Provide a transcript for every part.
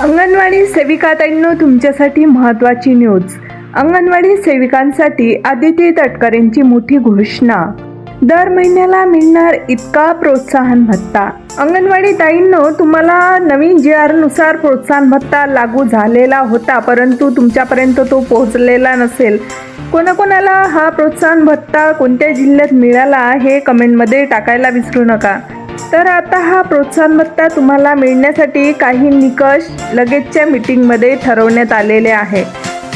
अंगणवाडी सेविकाताईंनो तुमच्यासाठी महत्त्वाची न्यूज. अंगणवाडी सेविकांसाठी आदिती तटकरेंची मोठी घोषणा. दर महिन्याला मिळणार इतका प्रोत्साहन भत्ता. अंगणवाडी ताईंनो तुम्हाला नवीन जी आरनुसार प्रोत्साहन भत्ता लागू झालेला होता परंतु तुमच्यापर्यंत तो पोहोचलेला नसेल. कोणाकोणाला हा प्रोत्साहन भत्ता कोणत्या जिल्ह्यात मिळाला हे कमेंटमध्ये टाकायला विसरू नका. तर आता हा प्रोत्साहन भत्ता तुम्हाला मिळण्यासाठी काही निकष लगेचच्या मीटिंगमध्ये ठरवण्यात आलेले आहे.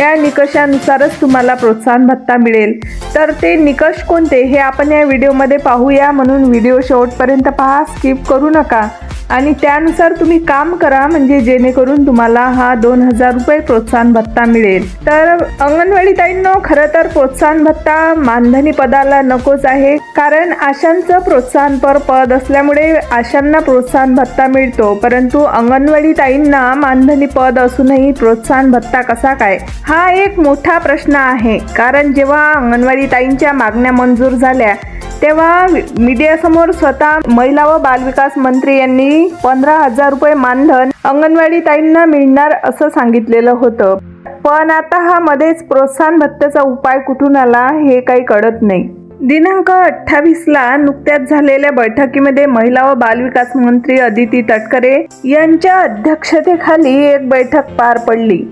या निकषानुसारच तुम्हाला प्रोत्साहन भत्ता मिळेल. तर ते निकष कोणते हे आपण या व्हिडिओमध्ये पाहूया. म्हणून व्हिडिओ शेवटपर्यंत पहा. स्किप करू नका. आणि त्यानुसार तुम्ही काम करा म्हणजे जेणेकरून तुम्हाला हा दोन हजार रुपये प्रोत्साहन भत्ता मिळेल. तर अंगणवाडी ताईंनो खरं तर प्रोत्साहन भत्ता मानधनी पदाला नकोच आहे कारण आशांचं प्रोत्साहनपर पद असल्यामुळे आशांना प्रोत्साहन भत्ता मिळतो. परंतु अंगणवाडी ताईंना मानधनी पद असूनही प्रोत्साहन भत्ता कसा काय? हा एक मोठा प्रश्न आहे कारण जेव्हा अंगणवाडी ताईंच्या मागण्या मंजूर झाल्या तेव्हा मीडियासमोर स्वतः महिला व बालविकास मंत्री यांनी पंधरा हजार रुपये मानधन अंगणवाडी ताईंना मिळणार असं सांगितलेलं होतं. पण आता हा मध्येच प्रोत्साहन भत्त्याचा उपाय कुठून आला हे काही कळत नाही. दिनांक अठ्ठावीसला नुकत्याच झालेल्या बैठकीमध्ये महिला व बालविकास मंत्री अदिती तटकरे यांच्या अध्यक्षतेखाली एक बैठक पार पडली.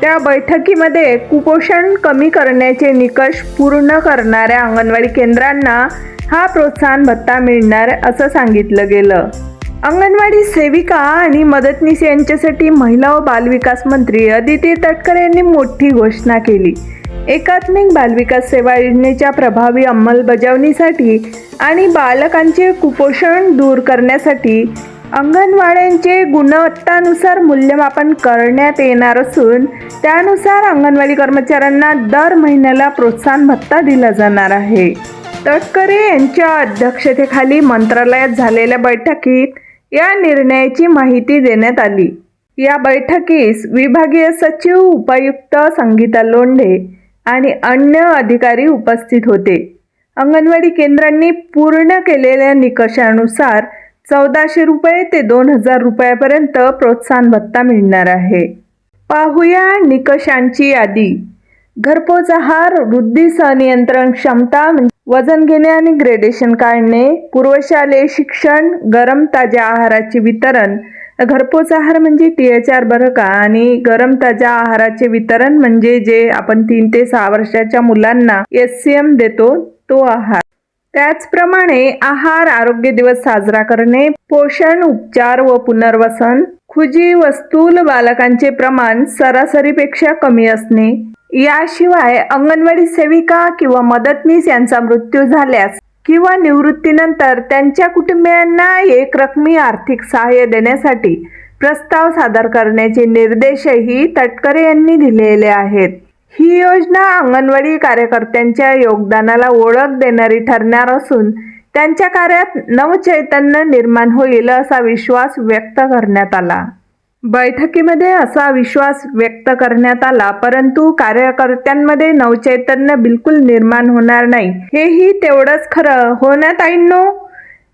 त्या बैठकीमध्ये कुपोषण कमी करण्याचे निकष पूर्ण करणाऱ्या अंगणवाडी केंद्रांना हा प्रोत्साहन भत्ता मिळणार असं सांगितलं गेलं. अंगणवाडी सेविका आणि मदतनीस यांच्यासाठी महिला व बालविकास मंत्री अदिती तटकरे यांनी मोठी घोषणा केली. एकात्मिक बालविकास सेवा योजनेच्या प्रभावी अंमलबजावणीसाठी आणि बालकांचे कुपोषण दूर करण्यासाठी अंगणवाड्यांचे गुणवत्तानुसार मूल्यमापन करण्यात येणार असून त्यानुसार अंगणवाडी कर्मचाऱ्यांना दर महिन्याला प्रोत्साहन भत्ता दिला जाणार आहे. तटकरे यांच्या अध्यक्षतेखाली मंत्रालयात झालेल्या बैठकीत या निर्णयाची माहिती देण्यात आली. या बैठकीस विभागीय सचिव उपायुक्त संगीता लोंढे आणि अन्य अधिकारी उपस्थित होते. अंगणवाडी केंद्रांनी पूर्ण केलेल्या निकषानुसार चौदाशे रुपये ते दोन हजार रुपयापर्यंत प्रोत्साहन भत्ता मिळणार आहे. पाहूया निकषांची यादी. घरपोच आहार वृद्धी सनियंत्रण क्षमता वजन घेणे आणि ग्रेडेशन काढणे पूर्वशालेय शिक्षण गरम ताज्या आहाराचे वितरण. घरपोच आहार म्हणजे टी एच आर बरं का आणि गरम ताज्या आहाराचे वितरण म्हणजे जे आपण तीन ते सहा वर्षाच्या मुलांना एस सी एम देतो तो आहार. त्याचप्रमाणे आहार आरोग्य दिवस साजरा करणे पोषण उपचार व पुनर्वसन. खुजी व स्थूल बालकांचे प्रमाण सरासरीपेक्षा कमी असणे. याशिवाय अंगणवाडी सेविका किंवा मदतनीस यांचा मृत्यू झाल्यास किंवा निवृत्तीनंतर त्यांच्या कुटुंबियांना एक रकमी आर्थिक सहाय्य देण्यासाठी प्रस्ताव सादर करण्याचे निर्देशही तटकरे यांनी दिलेले आहेत. ही योजना अंगणवाडी कार्यकर्त्यांच्या योगदानाला ओळख देणारी ठरणार असून त्यांच्या कार्यात नवचैतन्य निर्माण होईल असा विश्वास व्यक्त करण्यात आला. बैठकीमध्ये असा विश्वास व्यक्त करण्यात आला परंतु कार्यकर्त्यांमध्ये नवचैतन्य बिलकुल निर्माण होणार नाही. हेही तेवढंच खरं. होण्यात आईनो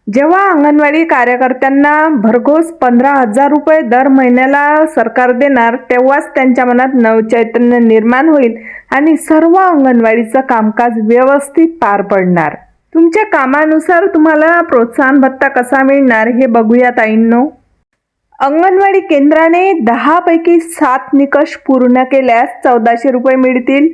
जेव्हा अंगणवाडी कार्यकर्त्यांना भरघोस पंधरा हजार रुपये दर महिन्याला सरकार देणार तेव्हाच त्यांच्या मनात नवचैतन्य निर्माण होईल आणि सर्व अंगणवाडीचं कामकाज व्यवस्थित पार पडणार. तुमच्या कामानुसार तुम्हाला प्रोत्साहन भत्ता कसा मिळणार हे बघूया ताईंनो. अंगणवाडी केंद्राने दहापैकी सात निकष पूर्ण केल्यास चौदाशे रुपये मिळतील.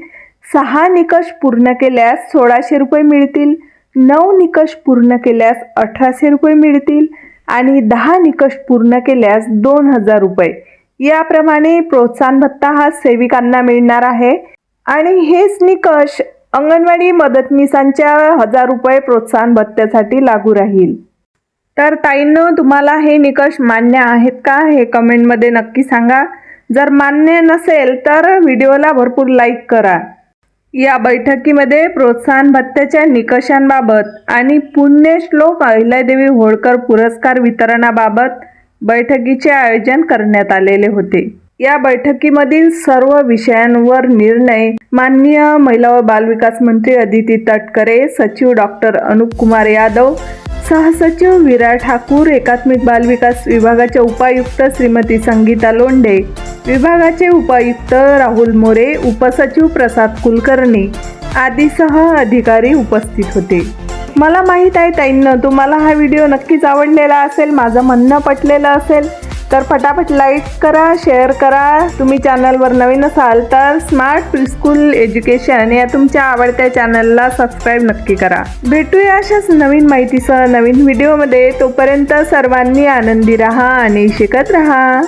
सहा निकष पूर्ण केल्यास सोळाशे रुपये मिळतील. नऊ निकष पूर्ण केल्यास अठराशे रुपये मिळतील आणि दहा निकष पूर्ण केल्यास दोन हजार रुपये. याप्रमाणे प्रोत्साहन भत्ता हा सेविकांना मिळणार आहे. आणि हेच निकष अंगणवाडी मदतनीसांच्या हजार रुपये प्रोत्साहन भत्त्यासाठी लागू राहील. तर ताईनं तुम्हाला हे निकष मान्य आहेत का हे कमेंटमध्ये नक्की सांगा. जर मान्य नसेल तर व्हिडिओला भरपूर लाईक करा. या बैठकीमध्ये प्रोत्साहन भत्त्याच्या निकषांबाबत आणि पुण्यश्लोक अहिल्यादेवी होळकर पुरस्कार वितरणाबाबत बैठकीचे आयोजन करण्यात आलेले होते. या बैठकीमधील सर्व विषयांवर निर्णय माननीय महिला व बालविकास मंत्री अदिती तटकरे सचिव डॉक्टर अनुप कुमार यादव सहसचिव विरा ठाकूर एकात्मिक बालविकास विभागाच्या उपायुक्त श्रीमती संगीता लोंढे विभागाचे उपायुक्त राहुल मोरे उपसचिव प्रसाद कुलकर्णी आदीसह अधिकारी उपस्थित होते. मला माहीत आहे ताईंनं तुम्हाला हा व्हिडिओ नक्कीच आवडलेला असेल माझं म्हणणं पटलेलं असेल तर फटाफट लाईक करा शेअर करा. तुम्ही चॅनलवर नवीन असाल तर स्मार्ट प्रिस्कूल एज्युकेशन या तुमच्या आवडत्या चॅनलला सबस्क्राईब नक्की करा. भेटूया अशाच नवीन माहितीसह नवीन व्हिडिओमध्ये. तोपर्यंत सर्वांनी आनंदी राहा आणि शिकत राहा.